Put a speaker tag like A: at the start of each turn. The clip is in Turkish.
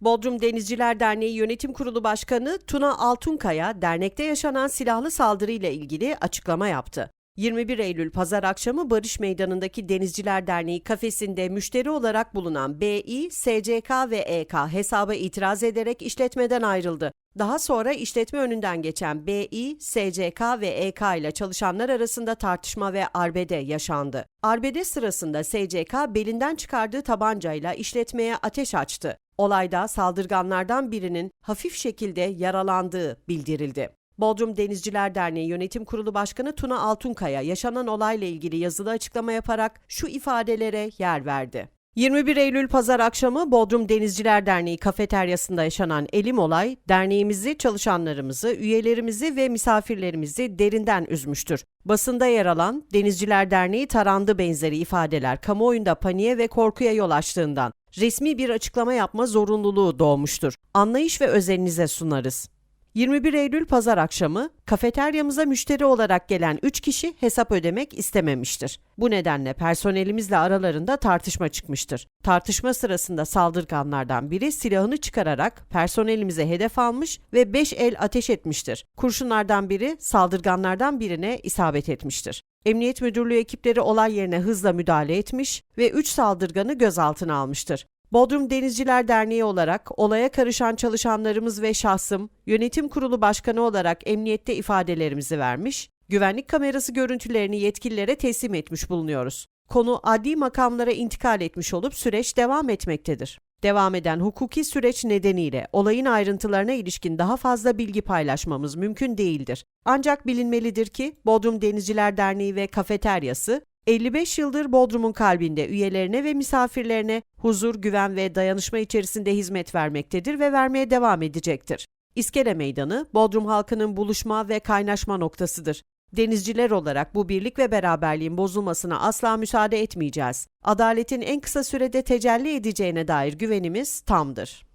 A: Bodrum Denizciler Derneği Yönetim Kurulu Başkanı Tuna Altunkaya, dernekte yaşanan silahlı saldırıyla ilgili açıklama yaptı. 21 Eylül pazar akşamı Barış Meydanı'ndaki Denizciler Derneği kafesinde müşteri olarak bulunan Bİ, SCK ve EK hesaba itiraz ederek işletmeden ayrıldı. Daha sonra işletme önünden geçen Bİ, SCK ve EK ile çalışanlar arasında tartışma ve arbede yaşandı. Arbede sırasında SCK belinden çıkardığı tabancayla işletmeye ateş açtı. Olayda saldırganlardan birinin hafif şekilde yaralandığı bildirildi. Bodrum Denizciler Derneği Yönetim Kurulu Başkanı Tuna Altunkaya yaşanan olayla ilgili yazılı açıklama yaparak şu ifadelere yer verdi. 21 Eylül pazar akşamı Bodrum Denizciler Derneği kafeteryasında yaşanan elim olay, derneğimizi, çalışanlarımızı, üyelerimizi ve misafirlerimizi derinden üzmüştür. Basında yer alan Denizciler Derneği tarandı benzeri ifadeler kamuoyunda paniğe ve korkuya yol açtığından resmi bir açıklama yapma zorunluluğu doğmuştur. Anlayış ve özeninize sunarız. 21 Eylül pazar akşamı kafeteryamıza müşteri olarak gelen 3 kişi hesap ödemek istememiştir. Bu nedenle personelimizle aralarında tartışma çıkmıştır. Tartışma sırasında saldırganlardan biri silahını çıkararak personelimize hedef almış ve 5 el ateş etmiştir. Kurşunlardan biri saldırganlardan birine isabet etmiştir. Emniyet Müdürlüğü ekipleri olay yerine hızla müdahale etmiş ve 3 saldırganı gözaltına almıştır. Bodrum Denizciler Derneği olarak olaya karışan çalışanlarımız ve şahsım yönetim kurulu başkanı olarak emniyette ifadelerimizi vermiş, güvenlik kamerası görüntülerini yetkililere teslim etmiş bulunuyoruz. Konu adli makamlara intikal etmiş olup süreç devam etmektedir. Devam eden hukuki süreç nedeniyle olayın ayrıntılarına ilişkin daha fazla bilgi paylaşmamız mümkün değildir. Ancak bilinmelidir ki Bodrum Denizciler Derneği ve kafeteryası 55 yıldır Bodrum'un kalbinde üyelerine ve misafirlerine huzur, güven ve dayanışma içerisinde hizmet vermektedir ve vermeye devam edecektir. İskele Meydanı, Bodrum halkının buluşma ve kaynaşma noktasıdır. Denizciler olarak bu birlik ve beraberliğin bozulmasına asla müsaade etmeyeceğiz. Adaletin en kısa sürede tecelli edeceğine dair güvenimiz tamdır.